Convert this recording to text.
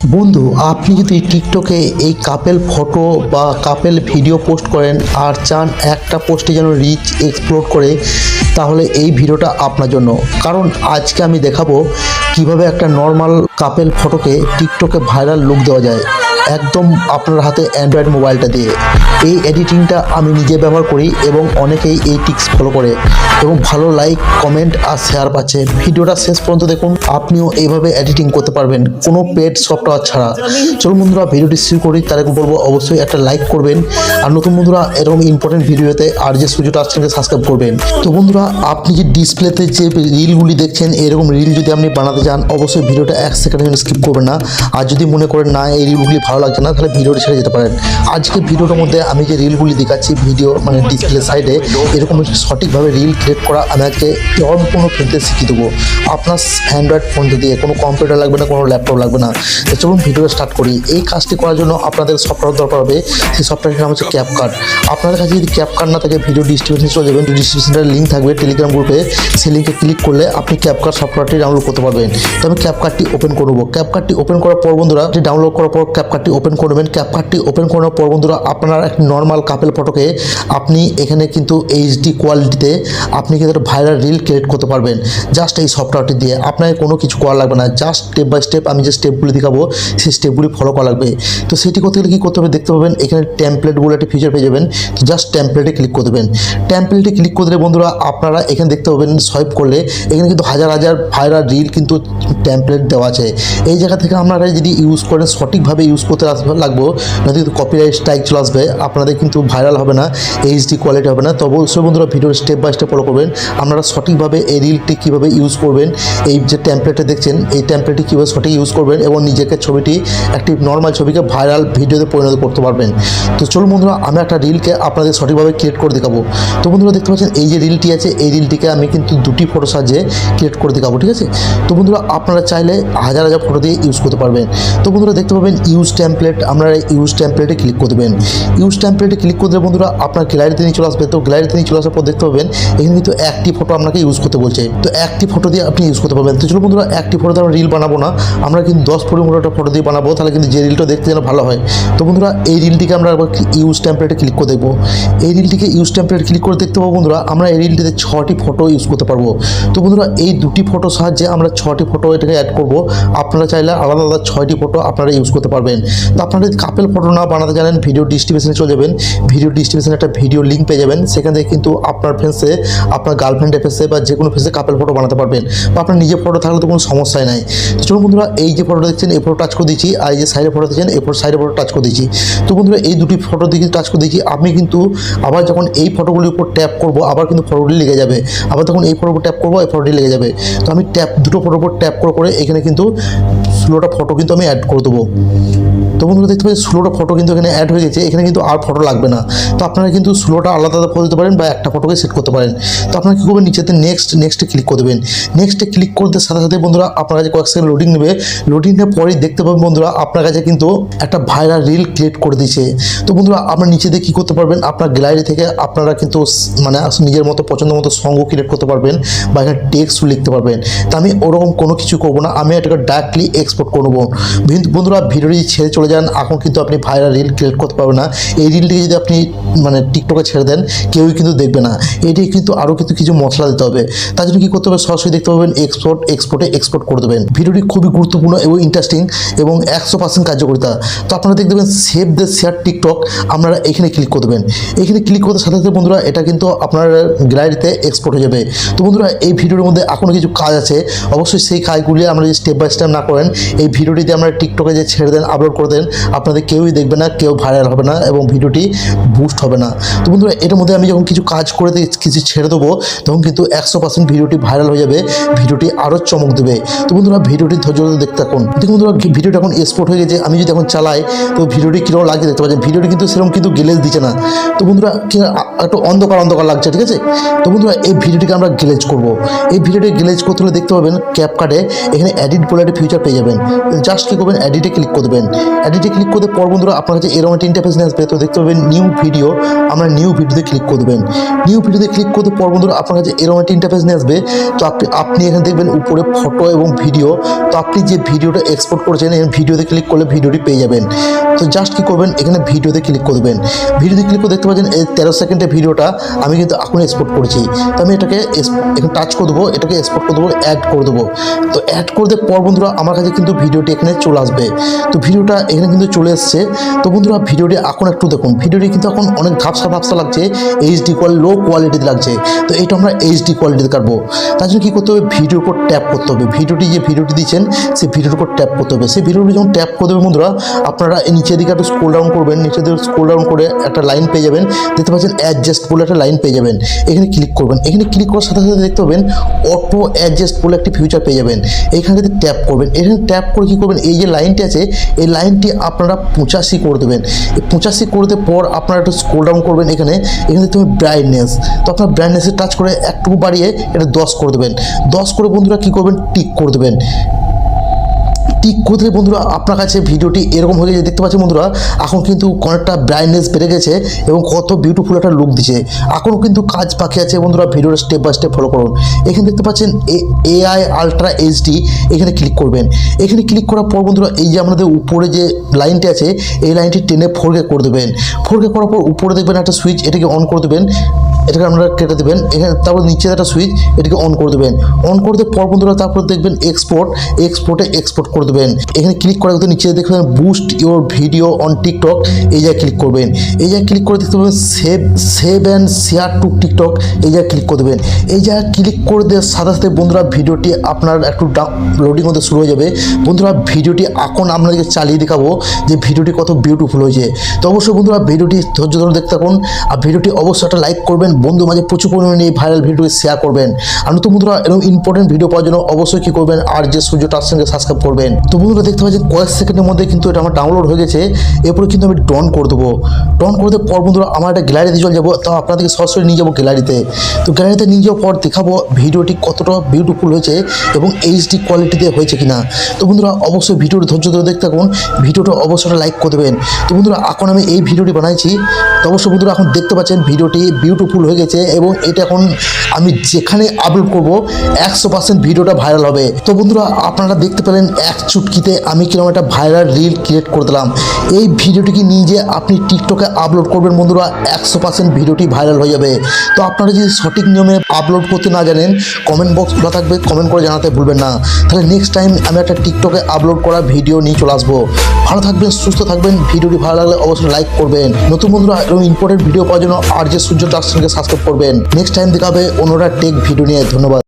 বন্ধু, আপনি যদি টিকটকে এই কাপেল ফটো বা কাপেল ভিডিও পোস্ট করেন আর চান একটা পোস্টে যেন রিচ এক্সপ্লোর করে, তাহলে এই ভিডিওটা আপনার জন্য। কারণ আজকে আমি দেখাবো কীভাবে একটা নর্মাল কাপেল ফটোকে টিকটকে ভাইরাল লুক দেওয়া যায়। একদম আপনার হাতে অ্যান্ড্রয়েড মোবাইলটা দিয়ে। এই এডিটিংটা আমি নিজে ব্যবহার করি এবং অনেকেই এই টিক্স ফলো করে। এবং ভালো লাইক কমেন্ট আর শেয়ার পাচ্ছে। ভিডিওটা শেষ পর্যন্ত দেখুন। আপনিও এইভাবে এডিটিং করতে পারবেন। কোনো পেড সফটওয়্যার ছাড়া। চলুন বন্ধুরা, ভিডিওটি শুরু করি। তার আগে বলব, অবশ্যই একটা লাইক করবেন। আর নতুন বন্ধুরা, এরকম ইম্পর্টেন্ট ভিডিওতে আর যে সুযোগটা আসছে সাবস্ক্রাইব করবেন। তো বন্ধুরা, আপনি যে ডিসপ্লেতে যে রিলগুলি দেখছেন, এরকম রিল যদি আপনি বানাতে চান, অবশ্যই ভিডিওটা এক সেকেন্ডের জন্য স্কিপ করবেন না। আর যদি মনে করেন, না, এই রিলগুলি ভালো লাগছে না, তাহলে ভিডিওটি ছেড়ে যেতে পারেন। আজকে ভিডিওটার মধ্যে আমি যে রিলগুলি দেখাচ্ছি ভিডিও মানে ডিসপ্লে সাইডে এরকম সঠিকভাবে রিল ক্রিয়েট করা, আমি আজকে সম্পূর্ণ ফ্রিতে শিখিয়ে দেবো। আপনার অ্যান্ড্রয়েড ফোন দিয়ে কোনো কম্পিউটার লাগবে না, কোনো ল্যাপটপ লাগবে না চলুন ভিডিওটা স্টার্ট করি। এই কাজটি করার জন্য আপনাদের সফটওয়্যার দরকার হবে, সেই সফটওয়্যারটির নাম হচ্ছে ক্যাপকার্ড আপনাদের কাছে যদি ক্যাপকার্ড না থাকে ভিডিও ডিস্ট্রিবিউশন চলে যাবেন ডিস্ট্রিবিউশনের লিঙ্ক থাকবে টেলিগ্রাম গ্রুপে সেই লিঙ্কে ক্লিক করলে আপনি ক্যাপকার্ড সফটওয়্যারটি ডাউনলোড করতে পারবেন। তো আমি ক্যাপকার্ডটি ওপেন করব ক্যাপকার্ডটি ওপেন করার পর বন্ধুরা ডাউনলোড করার পর ক্যাপকার্ডটি ওপেন করবেন ক্যাপকার্ডটি ওপেন করার পর বন্ধুরা, আপনার একটি নর্মাল কাপেল ফটোকে আপনি এখানে কিন্তু এইচডি কোয়ালিটিতে আপনি কিন্তু ভাইরাল রিল ক্রিয়েট করতে পারবেন। জাস্ট এই সফটওয়্যারটি দিয়ে। আপনাকে কোনো কিছু করা লাগবে না। জাস্ট স্টেপ বাই স্টেপ আমি যে স্টেপগুলি দেখাবো, সেই স্টেপগুলি ফলো করা লাগবে। তো সেটি করতে গেলে কী করতে হবে দেখতে পাবেন, এখানে টেমপ্লেট বলে একটা ফিচার পেয়ে যাবেন। জাস্ট টেমপ্লেটে ক্লিক করে দেবেন। টেমপ্লেটে ক্লিক করে দিলে বন্ধুরা, আপনারা এখানে দেখতে পাবেন সোয়াইপ করলে এখানে কিন্তু হাজার হাজার ভাইরাল রিল কিন্তু টেমপ্লেট দেওয়া আছে। এই জায়গা থেকে আপনারা যদি ইউজ করেন, সঠিকভাবে ইউজ করতে আসবে, লাগবো। নয়তো কিন্তু কপিরাইট স্ট্রাইক চলে আসবে। আপনাদের কিন্তু ভাইরাল হবে না এইচডি কোয়ালিটি হবে না। তবে অবশ্যই বন্ধুরা ভিডিওর স্টেপ বাই স্টেপ ফলো করবেন। আপনারা সঠিকভাবে এই রিলটি কীভাবে ইউজ করবেন, এই যে টেমপ্লেটে দেখছেন, এই টেমপ্লেটটি কীভাবে সঠিক ইউজ করবেন এবং নিজেকে ছবিটি একটি নর্মাল ছবিকে ভাইরাল ভিডিওতে পরিণত করতে পারবেন। তো চলুন বন্ধুরা, আমি একটা রিলকে আপনাদের সঠিকভাবে ক্রিয়েট করে দেখাবো। তো বন্ধুরা দেখতে পাচ্ছেন, এই যে রিলটি আছে, এই রিলটিকে আমি কিন্তু দুটি ফটো সাহায্যে ক্রিয়েট করে দেখাবো, ঠিক আছে? তো বন্ধুরা, আপনারা চাইলে হাজার হাজার ফটো দিয়ে ইউজ করতে পারবেন। তো বন্ধুরা, দেখতে পাবেন ইউজ টেমপ্লেট আপনারা ইউজ টেমপ্লেটে ক্লিক করে দেবেন ইউজ টেমপ্লেটে ক্লিক করে দিলে বন্ধুরা আপনার গ্যালারিতে নিয়ে চলে আসবে। তো গ্যালারিতে নিয়ে চলে আসার পর দেখতে পাবেন, এখানে কিন্তু একটি ফটো আপনাকে ইউজ করতে বলছে। তো একটি ফটো দিয়ে আপনি ইউজ করতে পারবেন। তো চলো বন্ধুরা, একটি ফটো আমরা রিল বানাবো না। আমরা কিন্তু দশ পনেরো একটা ফটো দিয়ে বানাবো, তাহলে কিন্তু যে রিলটা দেখতে যেন ভালো হয়। তো বন্ধুরা, এই রিলটিকে আমরা একবার ইউজ টেমপ্লেটে ক্লিক করে দেখব। এই রিলটিকে ইউজ টেমপ্লেট ক্লিক করে দেখতে পাবো বন্ধুরা, আমরা এই রিলটিতে ছটি ফটো ইউজ করতে পারব। তো বন্ধুরা, এই দুটি ফটো সাহায্যে আমরা ছটি ফটো এটাকে অ্যাড করব। আপনারা চাইলে আলাদা আলাদা ছয়টি ফটো আপনারা ইউজ করতে পারবেন। তো আপনারা যদি কাপেল ফটো না বানাতে জানেন ভিডিও ডিস্ট্রিবিউশনে চলে যাবেন। ভিডিও ডিস্ট্রিবিউশনে একটা ভিডিও লিঙ্ক পেয়ে যাবেন। সেখান থেকে কিন্তু আপনার ফেসে আপনার গার্লফ্রেন্ডের ফেসে বা যে কোনো ফেসে কাপেল ফটো বানাতে পারবেন। বা আপনার নিজের ফটো থাকলে তো কোনো সমস্যাই নাই। তো চলুন বন্ধুরা, এই যে ফটো দেখছেন, এই ফটো টাচ করে দিচ্ছি। আর এই যে সাইডে ফটো দেখছেন, এই ফটো সাইডে ফটো টাচ করে দিচ্ছি। তো বন্ধুরা, এই দুটি ফটো দিকে টাচ করে দিচ্ছি। আমি কিন্তু আবার যখন এই ফটোগুলির উপর ট্যাপ করব, আবার কিন্তু ফটোটি লেগে যাবে। আবার তখন এই ফটোর উপর ট্যাপ করব, এই ফটোটি লেগে যাবে। তো আমি ট্যাপ দুটো ফটোর উপর ট্যাপ করে করে এখানে কিন্তু ষোলোটা ফটো কিন্তু আমি অ্যাড করে দেবো। তো বন্ধুরা দেখতে পাচ্ছি ষোলোটা ফটো কিন্তু এখানে অ্যাড হয়ে গেছে। এখানে কিন্তু আর ফটো লাগবে না। তো আপনারা কিন্তু ষোলোটা আলাদা আলাদা ফটো দিতে পারেন বা একটা ফটোকে সেট করতে পারেন। তো আপনারা কী করবেন, নিচেতে নেক্সট নেক্সটে ক্লিক করে দেবেন। নেক্সটে ক্লিক করতে সাথে সাথে বন্ধুরা আপনার কাছে কয়েক সেকেন্ড লোডিং নেবে। লোডিং নেওয়ার পরেই দেখতে পাবেন বন্ধুরা, আপনার কাছে কিন্তু একটা ভাইরাল রিল ক্রিয়েট করে দিয়েছে। তো বন্ধুরা, আপনার নিচে দিয়ে কী করতে পারবেন, আপনার গ্যালারি থেকে আপনারা কিন্তু মানে নিজের মতো, পছন্দ মতো সঙ্গ ক্রিয়েট করতে পারবেন বা এখানে টেক্সট লিখতে পারবেন। তো আমি ওরকম কোনো কিছু করব না, আমি এটাকে ডাইরেক্টলি এক্সপোর্ট করব বন্ধুরা ভিডিওটি ছেড়ে চলে যান, এখন কিন্তু আপনি ভাইরাল রিল ক্রিয়েট করতে পারবেন না। এই রিলটিকে যদি আপনি মানে টিকটকে ছেড়ে দেন, কেউই কিন্তু দেখবে না। এটি কিন্তু আরও কিন্তু কিছু মশলা দিতে হবে। তার জন্য কী করতে হবে? সরাসরি দেখতে পাবেন এক্সপোর্ট এক্সপোর্টে এক্সপোর্ট করে দেবেন। ভিডিওটি খুবই গুরুত্বপূর্ণ এবং ইন্টারেস্টিং এবং একশো পার্সেন্ট কার্যকরিতা। তো আপনারা দেখতে পাবেন সেভ দ্য শেয়ার টিকটক আপনারা এখানে ক্লিক করে দেবেন। এখানে ক্লিক করতে সাথে সাথে বন্ধুরা, এটা কিন্তু আপনার গ্যালারিতে এক্সপোর্ট হয়ে যাবে। তো বন্ধুরা, এই ভিডিওর মধ্যে এখনও কিছু কাজ আছে। অবশ্যই সেই কাজগুলি আমরা যদি স্টেপ বাই স্টেপ না করেন, এই ভিডিওটি দিয়ে আমরা টিকটকে যে ছেড়ে দেন আপলোড করে দেন, আপনাদের কেউই দেখবে না, কেউ ভাইরাল হবে না এবং ভিডিওটি বুস্ট হবে না। তো বন্ধুরা, এটার মধ্যে আমি যখন কিছু কাজ করে দিয়ে কিছু ছেড়ে দেবো, তখন কিন্তু একশো পার্সেন্ট ভিডিওটি ভাইরাল হয়ে যাবে, ভিডিওটি আরও চমক দেবে। তো বন্ধুরা, ভিডিওটি ধৈর্য ধরে দেখতে থাকুন। দেখুন বন্ধুরা ভিডিওটা এখন এক্সপোর্ট হয়ে গেছে, আমি যদি এখন চালাই, তো ভিডিওটি কীরকম লাগছে দেখতে পাচ্ছেন, ভিডিওটি কিন্তু সেরকম কিন্তু গ্লেজ দিচ্ছে না। তো বন্ধুরা একটু অন্ধকার অন্ধকার লাগছে, ঠিক আছে? তো বন্ধুরা, এই ভিডিওটিকে আমরা গ্লেজ করব। এই ভিডিওটি গ্লেজ করতে হলে দেখতে পাবেন ক্যাপ কার্ডে এখানে এডিট বলে একটা ফিচার পেয়ে যাবেন। জাস্ট কী করবেন এডিটে ক্লিক করে দেবেন। অ্যাডিটে ক্লিক করতে পর বন্ধুরা, আপনার কাছে এরকম একটা ইন্টারফেস নিয়ে আসবে, তো দেখতে পাবেন নিউ ভিডিও আমরা নিউ ভিডিওতে ক্লিক করে দেবেন নিউ ভিডিওতে ক্লিক করতে পর বন্ধুরা, আপনার কাছে এরকম একটা ইন্টারফেস নিয়ে আসবে, তো আপনি আপনি এখানে দেখবেন উপরে ফটো এবং ভিডিও তো আপনি যে ভিডিওটা এক্সপোর্ট করেছেন এখানে ভিডিওতে ক্লিক করলে ভিডিওটি পেয়ে যাবেন। তো জাস্ট কী করবেন, এখানে ভিডিওতে ক্লিক করে দেবেন ভিডিওতে ক্লিক করে দেখতে পাচ্ছেন, এই তেরো সেকেন্ডের ভিডিওটা আমি কিন্তু এখন এক্সপোর্ট করেছি। তো আমি এটাকে এখানে টাচ করে দেবো, এটাকে এক্সপোর্ট করে দেবো অ্যাড করে দেবো। তো অ্যাড করে দেওয়ার পর বন্ধুরা, আমার কাছে কিন্তু ভিডিওটি এখানে চলে আসবে। তো ভিডিওটা এখানে কিন্তু চলে এসছে। তো বন্ধুরা, ভিডিওটি এখন একটু দেখুন। ভিডিওটি কিন্তু এখন অনেক ধাপসা ধাপসা লাগছে। এইচডি কোয়ালিটি লো কোয়ালিটিতে লাগছে। তো এটা আমরা এইচডি কোয়ালিটিতে কাটবো। তার জন্য কী করতে হবে? ভিডিওর উপর ট্যাপ করতে হবে। ভিডিওটি যে ভিডিওটি দিচ্ছেন, সেই ভিডিওর উপর ট্যাপ করতে হবে। সেই ভিডিওটি যখন ট্যাপ করে দেবে বন্ধুরা, আপনারা নিচের দিকে একটু স্ক্রোল ডাউন করবেন। নিচের দিকে স্ক্রোল ডাউন করে একটা লাইন পেয়ে যাবেন। দেখতে পাচ্ছেন অ্যাডজাস্ট বলে একটা লাইন পেয়ে যাবেন। এখানে ক্লিক করবেন। এখানে ক্লিক করার সাথে সাথে দেখতে পাবেন অটো অ্যাডজাস্ট বলে একটি ফিউচার পেয়ে যাবেন। এখানে যদি ট্যাপ করবেন। এখানে ট্যাপ করে কী করবেন? এই যে লাইনটি আছে, এই লাইনটি আপনারা পঁচাশি করে দেবেন। এই পঁচাশি করে দেওয়ার পর আপনারা একটু স্ক্রোল ডাউন করবেন এখানে। এখানে তুমি ব্রাইটনেস তো আপনার ব্রাইটনেসে টাচ করে একটু বাড়িয়ে এটা দশ করে দেবেন। দশ করে বন্ধুরা কী করবেন? টিক করে দেবেন। করে দিলে বন্ধুরা? আপনার কাছে ভিডিওটি এরকম হয়ে গেছে, দেখতে পাচ্ছেন বন্ধুরা? এখন কিন্তু অনেকটা ব্রাইটনেস বেড়ে গেছে এবং কত বিউটিফুল একটা লুক দিচ্ছে। এখনও কিন্তু কাজ বাকি আছে বন্ধুরা, ভিডিওটা স্টেপ বাই স্টেপ ফলো করুন। এখানে দেখতে পাচ্ছেন এআই আলট্রা এইচডি এখানে ক্লিক করবেন। এখানে ক্লিক করার পর বন্ধুরা, এই যে আমাদের উপরে যে লাইনটি আছে, এই লাইনটি টেনে ফোরকে করে দেবেন। ফোরকে করার পর উপরে দেখবেন একটা সুইচ এটাকে অন করে দেবেন। এটাকে আপনারা কেটে দেবেন। এখানে তারপর নিচে একটা সুইচ এটাকে অন করে দেবেন। অন করে দেওয়ার পর বন্ধুরা তারপর দেখবেন এক্সপোর্ট এক্সপোর্টে এক্সপোর্ট করে দেবেন। এখানে ক্লিক করার কিন্তু নিচে দেখবেন boost your video on TikTok এই জায়গায় ক্লিক করবেন। এই জায়গায় ক্লিক করে দেখতে পাবেন save save and share to TikTok এই জায়গায় ক্লিক করে দেবেন। এই জায়গায় ক্লিক করে দেওয়ার সাথে সাথে বন্ধুরা ভিডিওটি আপনার একটু লোডিং হতে শুরু হয়ে যাবে। বন্ধুরা ভিডিওটি এখন আপনাদেরকে চালিয়ে দেখাবো যে ভিডিওটি কত বিউটিফুল হয়েছে। তো অবশ্যই বন্ধুরা ভিডিওটি ধৈর্য ধরে দেখতে থাকুন। আর ভিডিওটি অবশ্যই একটা লাইক করবেন বন্ধু মাঝে প্রচুর পরিমাণে এই ভাইরাল ভিডিওটি শেয়ার করবেন। আর নতুন বন্ধুরা, এরকম ইম্পর্টেন্ট ভিডিও পাওয়ার জন্য অবশ্যই কী করবেন? আর যে সূর্য সঙ্গে সাবস্ক্রাইব করবেন। তো বন্ধুরা, দেখতে পাচ্ছেন, কয়েক সেকেন্ডের মধ্যে কিন্তু এটা আমার ডাউনলোড হয়ে গেছে। এরপরে কিন্তু আমি ডন করে দেবো। ডন করে দেওয়ার পর বন্ধুরা, আমার একটা গ্যালারিতে চলে যাব। তো আপনাদেরকে সরাসরি নিয়ে যাব গ্যালারিতে তো। গ্যালারিতে নিয়ে যাওয়ার পর দেখাবো ভিডিওটি কতটা বিউটিফুল হয়েছে এবং এইচডি কোয়ালিটিতে হয়েছে কিনা। তো বন্ধুরা, অবশ্যই ভিডিওটি ধৈর্য ধরে দেখতে থাকুন। ভিডিওটা অবশ্যই লাইক করে দেবেন। তো বন্ধুরা, এখন আমি এই ভিডিওটি বানাইছি। তো অবশ্যই বন্ধুরা, এখন দেখতে পাচ্ছেন ভিডিওটি বিউটিফুল হয়ে গেছে এবং এটা এখন আমি যেখানে আপলোড করব, একশো পার্সেন্ট ভিডিওটা ভাইরাল হবে। তো বন্ধুরা, আপনারা দেখতে পেলেন এক চুটকিতে আমি কীরকম একটা ভাইরাল রিল ক্রিয়েট করে দিলাম। এই ভিডিওটিকে নিয়ে যে আপনি টিকটকে আপলোড করবেন বন্ধুরা, একশো পার্সেন্ট ভিডিওটি ভাইরাল হয়ে যাবে। তো আপনারা যদি সঠিক নিয়মে আপলোড করতে না জানেন কমেন্ট বক্স খোলা থাকবে কমেন্ট করে জানাতে ভুলবেন না। তাহলে নেক্সট টাইম আমি একটা টিকটকে আপলোড করা ভিডিও নিয়ে চলে আসব। ভালো থাকবেন, সুস্থ থাকবেন, ভিডিওটি ভালো লাগলে অবশ্যই লাইক করবেন। নতুন বন্ধুরা, এরকম ইম্পর্টেন্ট ভিডিও পাওয়ার জন্য আর যে সূর্য টাক্সকে সাবস্ক্রাইব করবেন। নেক্সট টাইম দেখাবে অন্যরা টেক ভিডিও নিয়ে। ধন্যবাদ।